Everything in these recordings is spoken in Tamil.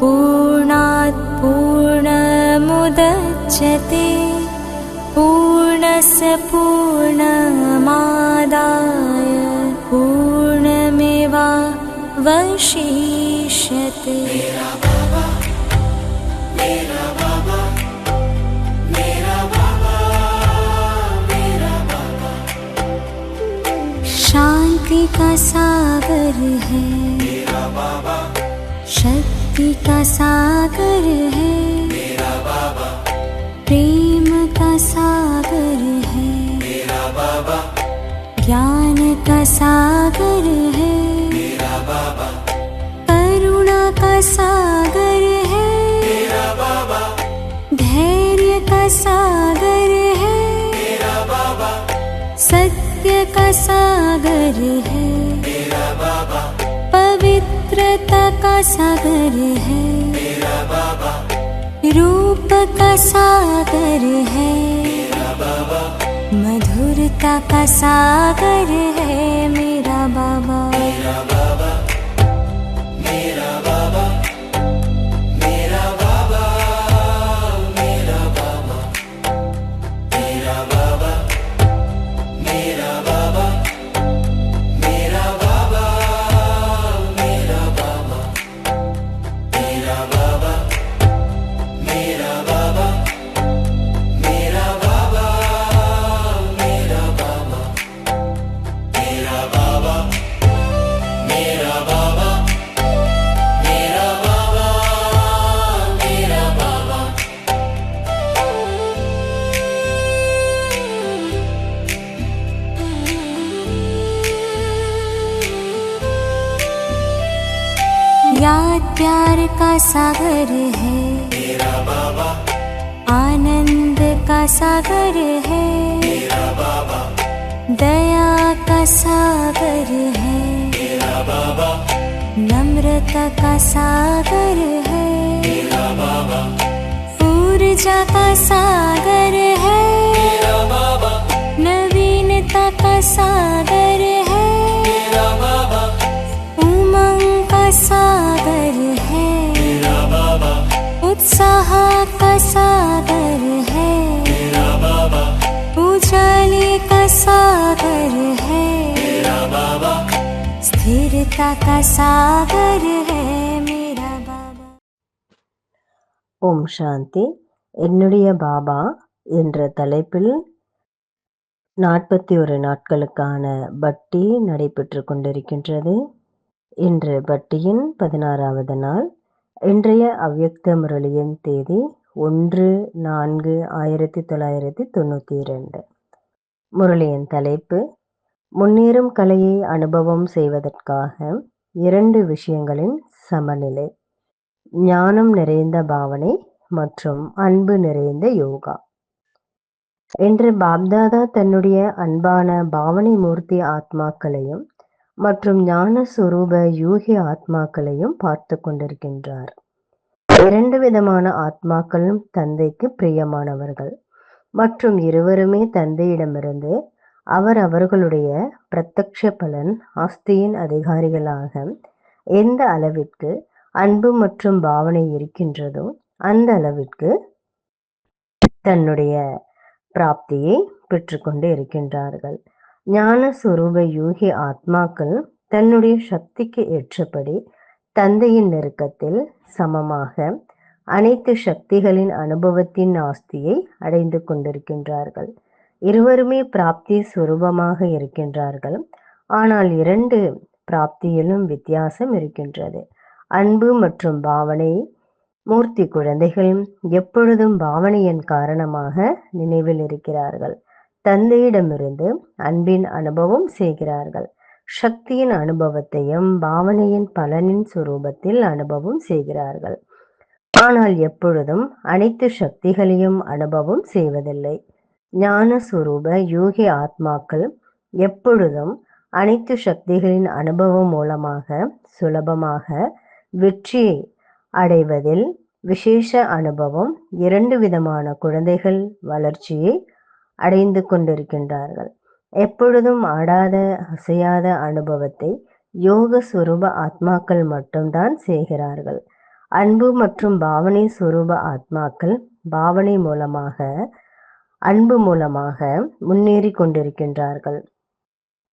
पूर्णात् पूर्णमुदच्यते पूर्णस्य पूर्णमादाय का सागर है शक्ति का सागर है। प्रेम का सागर है। ज्ञान का सागर है। करुणा का सागर है। धैर्य का सागर है। सत्य का सागर है। पवित्रता का सागर है। मेरा बाबा रूप का सागर है। मेरा बाबा मधुरता का सागर है मेरा बाबा। याद प्यार का सागर है। मेरा बाबा आनंद का सागर है। मेरा बाबा। दया सागर है। नम्रता का सागर है। ऊर्जा का सागर है। नवीनता का सागर है। उमंग का सागर है। उत्साह का सागर है। उजाले का सागर स्थिरता का सागर है मेरा बाबा ஓம் சாந்தி என்னுடைய பாபா என்ற தலைப்பில் நாற்பத்தி ஒரு நாட்களுக்கான பட்டி நடைபெற்று கொண்டிருக்கின்றது இன்று பட்டியின் பதினாறாவது நாள் இன்றைய அவ்யக்த முரளியின் தேதி ஒன்று நான்கு ஆயிரத்தி தொள்ளாயிரத்தி தொண்ணூற்றி இரண்டு முரளியின் தலைப்பு முன்னேறும் கலையை அனுபவம் செய்வதற்காக இரண்டு விஷயங்களின் சமநிலை. ஞானம் நிறைந்த பாவனை மற்றும் அன்பு நிறைந்த யோகா. என்று பாப்தாதா தன்னுடைய அன்பான பாவனை மூர்த்தி ஆத்மாக்களையும் மற்றும் ஞான சுரூப யூகி ஆத்மாக்களையும் பார்த்து கொண்டிருக்கின்றார். இரண்டு விதமான ஆத்மாக்களும் தந்தைக்கு பிரியமானவர்கள் மற்றும் இருவருமே தந்தையிடமிருந்து அவர் அவர்களுடைய பிரத்யக்ஷ பலன் ஆஸ்தியின் அதிகாரிகளாக எந்த அளவிற்கு அன்பு மற்றும் பாவனை இருக்கின்றதோ அந்த அளவிற்கு தன்னுடைய பிராப்தியை பெற்றுக்கொண்டு இருக்கின்றார்கள். ஞான சுரூப யூகி ஆத்மாக்கள் தன்னுடைய சக்திக்கு ஏற்றபடி தந்தையின் நெருக்கத்தில் சமமாக அனைத்து சக்திகளின் அனுபவத்தின் ஆஸ்தியை அடைந்து கொண்டிருக்கின்றார்கள். இருவருமே பிராப்தி சுரூபமாக இருக்கின்றார்கள். ஆனால் இரண்டு பிராப்தியிலும் வித்தியாசம் இருக்கின்றது. அன்பு மற்றும் பாவனை. மூர்த்தி குழந்தைகள் எப்பொழுதும் பாவனையின் காரணமாக நினைவில் இருக்கிறார்கள். தந்தையிடமிருந்து அன்பின் அனுபவம் செய்கிறார்கள். சக்தியின் அனுபவத்தையும் பாவனையின் பலனின் சுரூபத்தில் அனுபவம் செய்கிறார்கள். ஆனால் எப்பொழுதும் அனைத்து சக்திகளையும் அனுபவம் செய்வதில்லை. ஞானஸ்வரூப யோகி ஆத்மாக்கள் எப்பொழுதும் அனைத்து சக்திகளின் அனுபவம் மூலமாக சுலபமாக வெற்றி அடைவதில் விசேஷ அனுபவம் இரண்டு விதமான குழந்தைகள் வளர்ச்சியை அடைந்து கொண்டிருக்கின்றார்கள். எப்பொழுதும் ஆடாத அசையாத அனுபவத்தை யோக சுரூப ஆத்மாக்கள் மட்டும்தான் செய்கிறார்கள். அன்பு மற்றும் பாவனை சுரூப ஆத்மாக்கள் பாவனை மூலமாக அன்பு மூலமாக முன்னேறி கொண்டிருக்கின்றார்கள்.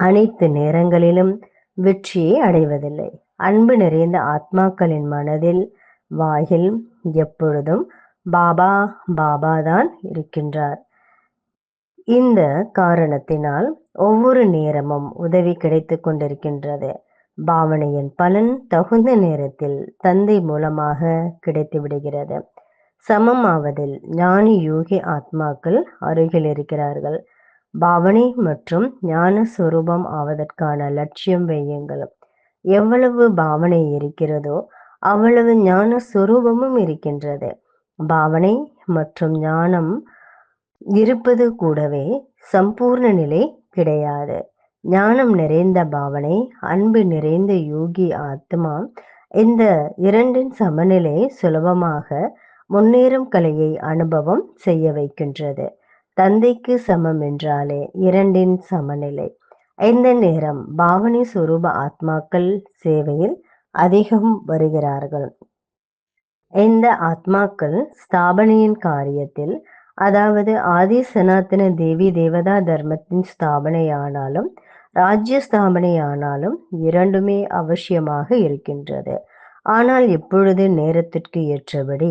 அனைத்து நேரங்களிலும் வெற்றியை அடைவதில்லை. அன்பு நிறைந்த ஆத்மாக்களின் மனதில் வாயில் எப்பொழுதும் பாபா பாபா தான் இருக்கின்றார். இந்த காரணத்தினால் ஒவ்வொரு நேரமும் உதவி கிடைத்து கொண்டிருக்கின்றது. பாவனையின் பலன் தகுந்த நேரத்தில் தந்தை மூலமாக கிடைத்து விடுகிறது சமம் ஆவதில் ஞானி யோகி ஆத்மாக்கள் அருகில் இருக்கிறார்கள். பாவனை மற்றும் ஞான சுரூபம் ஆவதற்கான லட்சியம் வையுங்கள். எவ்வளவு பாவனை இருக்கிறதோ அவ்வளவு ஞான சுரூபமும் இருக்கின்றது. பாவனை மற்றும் ஞானம் இருப்பது கூடவே சம்பூர்ண நிலை கிடையாது. ஞானம் நிறைந்த பாவனை அன்பு நிறைந்த யோகி ஆத்மா இந்த இரண்டின் சமநிலை சுலபமாக முன்னேறும் கலையை அனுபவம் செய்ய வைக்கின்றது. தந்தைக்கு சமம் என்றாலே இரண்டின் சமநிலை. இந்த நேரம் பாவனை சுரூப ஆத்மாக்கள் சேவையில் அதிகம் வருகிறார்கள். இந்த ஆத்மாக்கள் ஸ்தாபனையின் காரியத்தில் அதாவது ஆதி சனாத்தன தேவி தேவதா தர்மத்தின் ஸ்தாபனையானாலும் ராஜ்ய ஸ்தாபனையானாலும் இரண்டுமே அவசியமாக இருக்கின்றது. ஆனால் இப்பொழுது நேரத்திற்கு ஏற்றபடி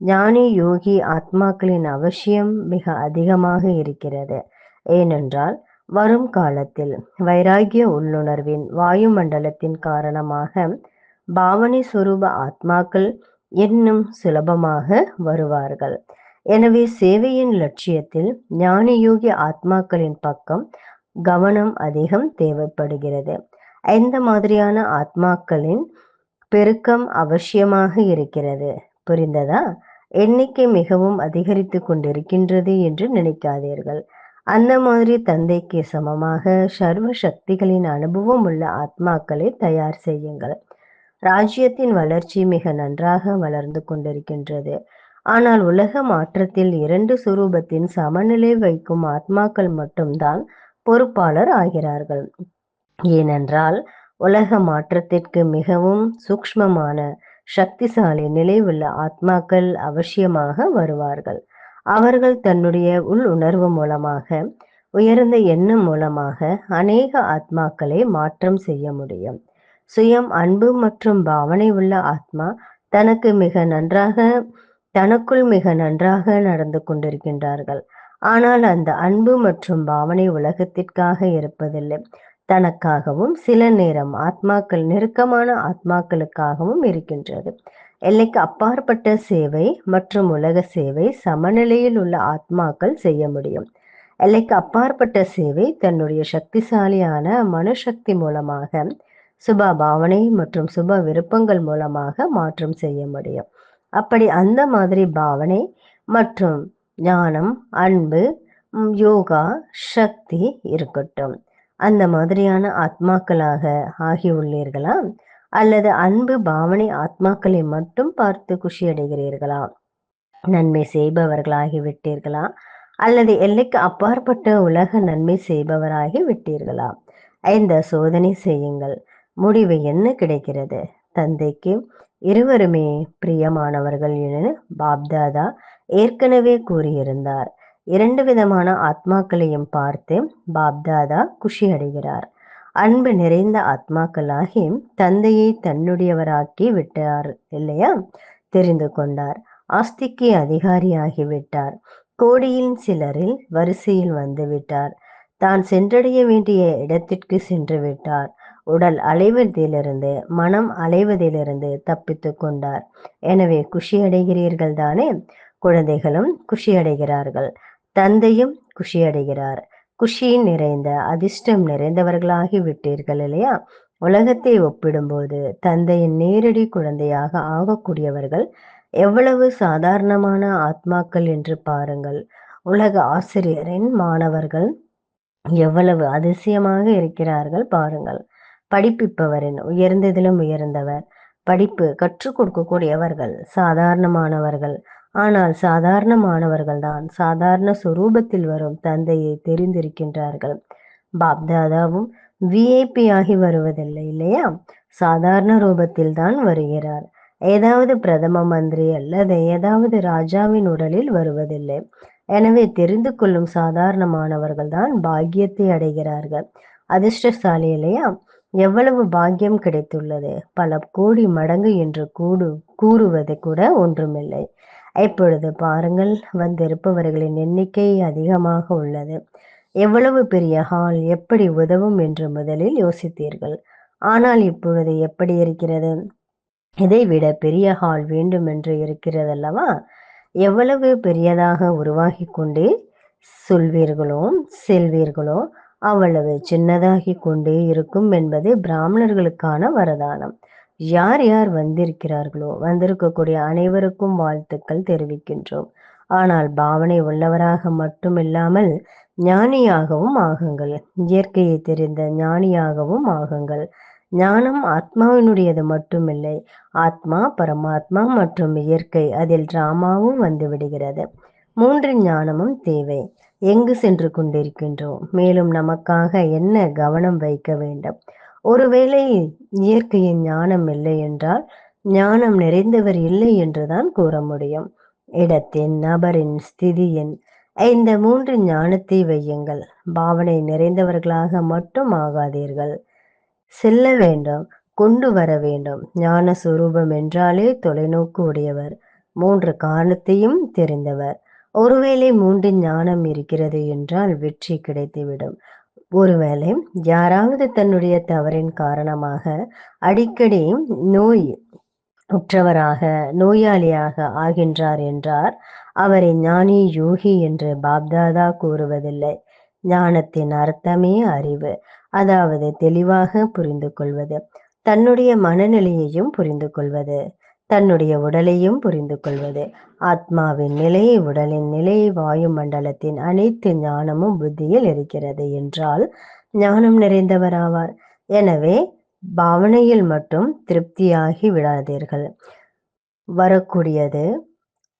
ஞானி யோகி ஆத்மாக்களின் அவசியம் மிக அதிகமாக இருக்கிறது. ஏனென்றால் வரும் காலத்தில் வைராகிய உள்ளுணர்வின் வாயுமண்டலத்தின் காரணமாக பாவனை சுரூப ஆத்மாக்கள் இன்னும் சுலபமாக வருவார்கள். எனவே சேவையின் லட்சியத்தில் ஞானியோகி ஆத்மாக்களின் பக்கம் கவனம் அதிகம் தேவைப்படுகிறது. எந்த மாதிரியான ஆத்மாக்களின் பெருக்கம் அவசியமாக இருக்கிறது? புரிந்ததா? எண்ணிக்கை மிகவும் அதிகரித்து கொண்டிருக்கின்றது என்று நினைக்காதீர்கள். அந்த மாதிரி தந்தைக்கு சமமாக சர்வ சக்திகளின் அனுபவம் உள்ள ஆத்மாக்களை தயார் செய்யுங்கள். ராஜ்யத்தின் வளர்ச்சி மிக நன்றாக வளர்ந்து கொண்டிருக்கின்றது. ஆனால் உலக மாற்றத்தில் இரண்டு சுரூபத்தின் சமநிலை வைக்கும் ஆத்மாக்கள் மட்டும்தான் பொறுப்பாளர் ஆகிறார்கள். ஏனென்றால் உலக மாற்றத்திற்கு மிகவும் சூக்ஷ்மமான சக்திசாலி நிலை உள்ள ஆத்மாக்கள் அவசியமாக வருவார்கள். அவர்கள் தன்னுடைய உள் உணர்வு மூலமாக உயர்ந்த எண்ணம் மூலமாக அநேக ஆத்மாக்களை மாற்றம் செய்ய முடியும். சுயம் அன்பு மற்றும் பாவனை உள்ள ஆத்மா தனக்கு மிக நன்றாக தனக்குள் மிக நன்றாக நடந்து கொண்டிருக்கின்றார்கள். ஆனால் அந்த அன்பு மற்றும் பாவனை உலகத்திற்காக இருப்பதில்லை. தனக்காகவும் சில நேரம் ஆத்மாக்கள் நெருக்கமான ஆத்மாக்களுக்காகவும் இருக்கின்றது. எல்லைக்கு அப்பாற்பட்ட சேவை மற்றும் உலக சேவை சமநிலையில் உள்ள ஆத்மாக்கள் செய்ய முடியும். எல்லைக்கு அப்பாற்பட்ட சேவை தன்னுடைய சக்திசாலியான மனுசக்தி மூலமாக சுப பாவனை மற்றும் சுப விருப்பங்கள் மூலமாக மாற்றம் செய்ய முடியும். அப்படி அந்த மாதிரி பாவனை மற்றும் ஞானம் அன்பு யோகா சக்தி இருக்கட்டும். அந்த மாதிரியான ஆத்மாக்களாக ஆகியுள்ளீர்களா? அல்லது அன்பு பாவனை ஆத்மாக்களை மட்டும் பார்த்து குஷி அடைகிறீர்களா நன்மை செய்பவர்களாகி விட்டீர்களா அல்லது எல்லைக்கு அப்பாற்பட்ட உலக நன்மை செய்பவராகி விட்டீர்களா இந்த சோதனை செய்யுங்கள். முடிவு என்ன கிடைக்கிறது? தந்தைக்கு இருவருமே பிரியமானவர்கள் என பாப்தாதா ஏற்கனவே கூறியிருந்தார். இரண்டு விதமான ஆத்மாக்களையும் பார்த்து பாப்தாதா குஷி அடைகிறார் அன்பு நிறைந்த ஆத்மாக்களாகி தந்தையை தன்னுடையவராக்கி விட்டார் இல்லையா? தெரிந்து கொண்டார். ஆஸ்திக்கு அதிகாரியாகி விட்டார். கோடியின் சிலரில் வரிசையில் வந்து விட்டார். தான் சென்றடைய வேண்டிய இடத்திற்கு சென்று விட்டார். உடல் அலைவதிலிருந்து மனம் அலைவதிலிருந்து தப்பித்து கொண்டார். எனவே குஷி அடைகிறீர்கள் தானே குழந்தைகளும் குஷி அடைகிறார்கள் தந்தையும் குஷி அடைகிறார் குஷி நிறைந்த அதிர்ஷ்டம் நிறைந்தவர்களாகி விட்டீர்கள் இல்லையா? உலகத்தை ஒப்பிடும்போது தந்தையின் நேரடி குழந்தையாக ஆகக்கூடியவர்கள் எவ்வளவு சாதாரணமான ஆத்மாக்கள் என்று பாருங்கள். உலக ஆசிரியரின் மாணவர்கள் எவ்வளவு அதிசயமாக இருக்கிறார்கள் பாருங்கள். படிப்பிப்பவரின் உயர்ந்ததிலும் உயர்ந்தவர் படிப்பு கற்றுக் கொடுக்கக்கூடியவர்கள் சாதாரணமானவர்கள் ஆனால் சாதாரணமானவர்கள்தான் சாதாரண சுரூபத்தில் வரும் தந்தையை தெரிந்திருக்கின்றார்கள். பாப்தாதாவும் விஐபி ஆகி வருவதில்லை இல்லையா? சாதாரண ரூபத்தில் தான் வருகிறார். ஏதாவது பிரதம மந்திரி அல்லது ஏதாவது ராஜாவின் உடலில் வருவதில்லை. எனவே தெரிந்து கொள்ளும் சாதாரணமானவர்கள் தான் பாக்கியத்தை அடைகிறார்கள். அதிர்ஷ்டசாலி இல்லையா? எவ்வளவு பாக்கியம் கிடைத்துள்ளது? பல கோடி மடங்கு என்று கூடு கூறுவது கூட ஒன்றுமில்லை. இப்பொழுது பாருங்கள் வந்திருப்பவர்களின் எண்ணிக்கை அதிகமாக உள்ளது. எவ்வளவு பெரிய ஹால் எப்படி உதவும் என்று முதலில் யோசித்தீர்கள். ஆனால் இப்பொழுது எப்படி இருக்கிறது? இதை விட பெரிய ஹால் வேண்டும் என்று இருக்கிறதல்லவா? எவ்வளவு பெரியதாக உருவாகி கொண்டே சொல்வீர்களோ செல்வீர்களோ அவ்வளவு சின்னதாகி கொண்டே இருக்கும் என்பது பிராமணர்களுக்கான வரதானம். யார் யார் வந்திருக்கிறார்களோ வந்திருக்கக்கூடிய அனைவருக்கும் வாழ்த்துக்கள் தெரிவிக்கின்றோம். ஆனால் பாவனை உள்ளவராக மட்டுமில்லாமல் ஞானியாகவும் ஆகுங்கள். இயற்கையை தெரிந்த ஞானியாகவும் ஆகுங்கள். ஞானம் ஆத்மாவினுடையது மட்டுமில்லை. ஆத்மா பரமாத்மா மற்றும் இயற்கை அதில் டிராமாவும் வந்து விடுகிறது. மூன்று ஞானமும் தேவை. எங்கு சென்று கொண்டிருக்கின்றோம்? மேலும் நமக்காக என்ன கவனம் வைக்க வேண்டும்? ஒருவேளை இயற்கையின் ஞானம் இல்லை என்றால் ஞானம் நிறைந்தவர் இல்லை என்றுதான் கூற முடியும். இடத்தின் நபரின் ஸ்திதியின் இந்த மூன்று ஞானத்தை வையுங்கள். பாவனை நிறைந்தவர்களாக மட்டும் ஆகாதீர்கள். செல்ல வேண்டும் கொண்டு வர வேண்டும். ஞான சுரூபம் என்றாலே தொலைநோக்கு உடையவர் மூன்று காரணத்தையும் தெரிந்தவர். ஒருவேளை மூன்று ஞானம் இருக்கிறது என்றால் வெற்றி கிடைத்துவிடும். ஒருவேளை யாராவது தன்னுடைய தவறின் காரணமாக அடிக்கடி நோய் உற்றவராக நோயாளியாக ஆகின்றார் என்றார். அவரை ஞானி யோகி என்று பாப்தாதா கூறுவதில்லை. ஞானத்தின் அர்த்தமே அறிவு. அதாவது தெளிவாக புரிந்து கொள்வது. தன்னுடைய மனநிலையையும் புரிந்து கொள்வது. தன்னுடைய உடலையும் புரிந்து கொள்வது ஆத்மாவின் நிலை உடலின் நிலை வாயுமண்டலத்தின் அனைத்து ஞானமும் புத்தியில் இருக்கிறது என்றால் ஞானம் நிறைந்தவராவார். எனவே பாவனையில் மட்டும் திருப்தியாகி விடாதீர்கள். வரக்கூடியது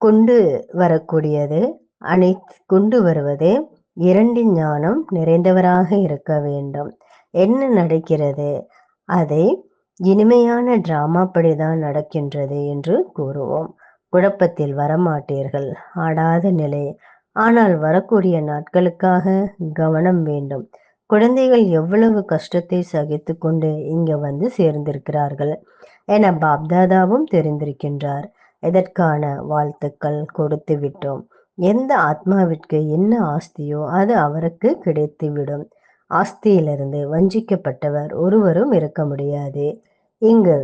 கொண்டு வரக்கூடியது அனைத்து கொண்டு வருவது இரண்டு ஞானம் நிறைந்தவராக இருக்க வேண்டும். என்ன நடக்கிறது? அதை இனிமையான டிராமாப்படிதான் நடக்கின்றது என்று கூறுவோம். குழப்பத்தில் வரமாட்டீர்கள். ஆடாத நிலை. ஆனால் வரக்கூடிய நாட்களுக்காக கவனம் வேண்டும். குழந்தைகள் எவ்வளவு கஷ்டத்தை சகித்து கொண்டு இங்க வந்து சேர்ந்திருக்கிறார்கள் என பாப்தாதாவும் தெரிந்திருக்கின்றார். இதற்கான வாழ்த்துக்கள் கொடுத்து விட்டோம். எந்த ஆத்மாவிற்கு என்ன ஆஸ்தியோ அது அவருக்கு கிடைத்துவிடும். ஆஸ்தியிலிருந்து வஞ்சிக்கப்பட்டவர் ஒருவரும் இருக்க முடியாது. இங்கு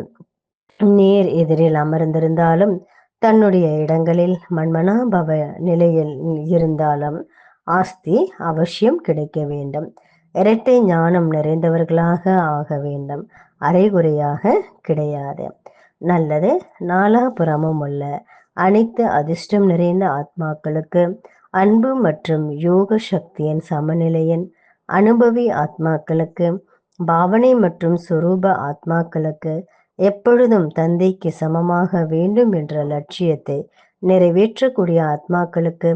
நேர் எதிரில் அமர்ந்திருந்தாலும் தன்னுடைய இடங்களில் மன்மனாபவ நிலையில் இருந்தாலும் ஆஸ்தி அவசியம் கிடைக்க வேண்டும். இரட்டை ஞானம் நிறைந்தவர்களாக ஆக வேண்டும். அரைகுறையாக கிடையாது. நல்லது நாலாபுறமும் உள்ள அனைத்து அதிர்ஷ்டம் நிறைந்த ஆத்மாக்களுக்கு அன்பு மற்றும் யோக சக்தியின் சமநிலையின் அனுபவி ஆத்மாக்களுக்கு பாவனை மற்றும் சுரூப ஆத்மாக்களுக்கு எப்பொழுதும் தந்தைக்கு சமமாக வேண்டும் என்ற லட்சியத்தை நிறைவேற்றக்கூடிய ஆத்மாக்களுக்கு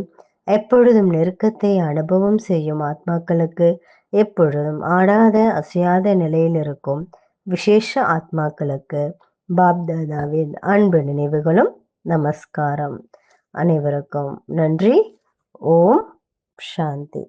எப்பொழுதும் நெருக்கத்தை அனுபவம் செய்யும் ஆத்மாக்களுக்கு எப்பொழுதும் ஆடாத அசையாத நிலையில் இருக்கும் விசேஷ ஆத்மாக்களுக்கு பாப்தாதாவின் அன்பு நினைவுகளும் நமஸ்காரம். அனைவருக்கும் நன்றி. ஓம் சாந்தி.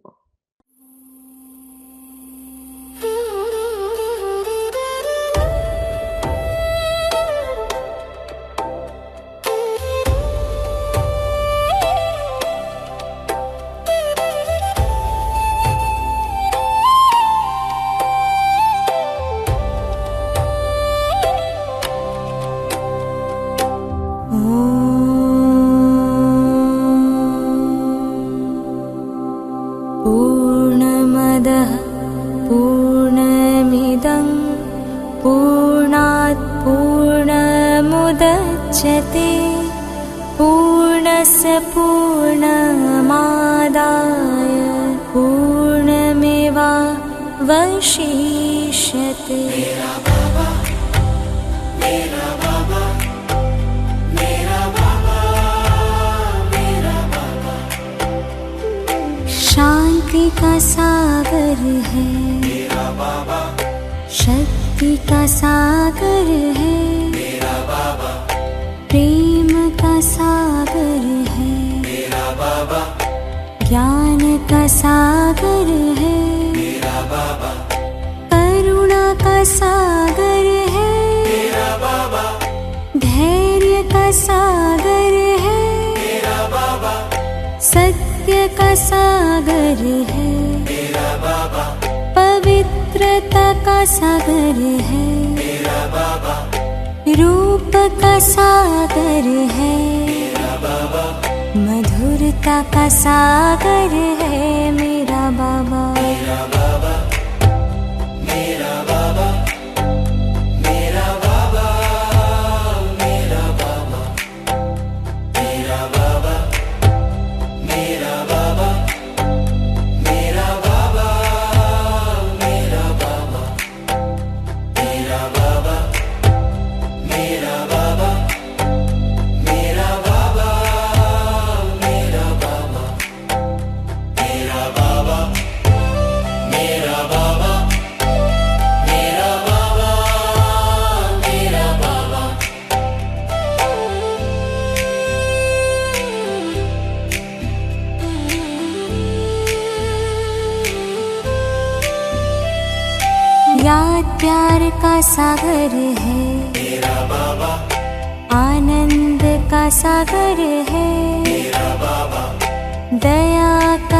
शांति का सागर है। मेरा बाबा शक्ति का सागर है। मेरा बाबा प्रेम का सागर है। मेरा बाबा ज्ञान का सागर है। मेरा बाबा सागर है। मेरा बाबा। धैर्य का सागर है। मेरा बाबा। सत्य का सागर है। मेरा बाबा। पवित्रता का सागर है। मेरा बाबा। रूप का सागर है। मेरा बाबा। मधुरता का सागर है। मेरा बाबा। मेरा बाबा।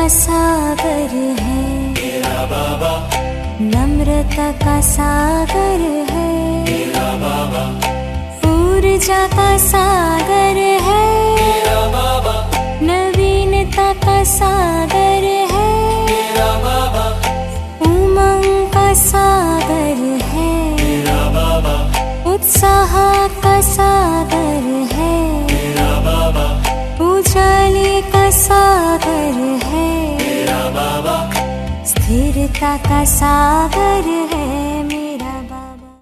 सागर है। मेरा बाबा। नम्रता का सागर है। मेरा बाबा। ऊर्जा का सागर है। मेरा बाबा। नवीनता का सागर है। मेरा बाबा। उमंग का सागर है। मेरा बाबा। उत्साह एकता का सागर है।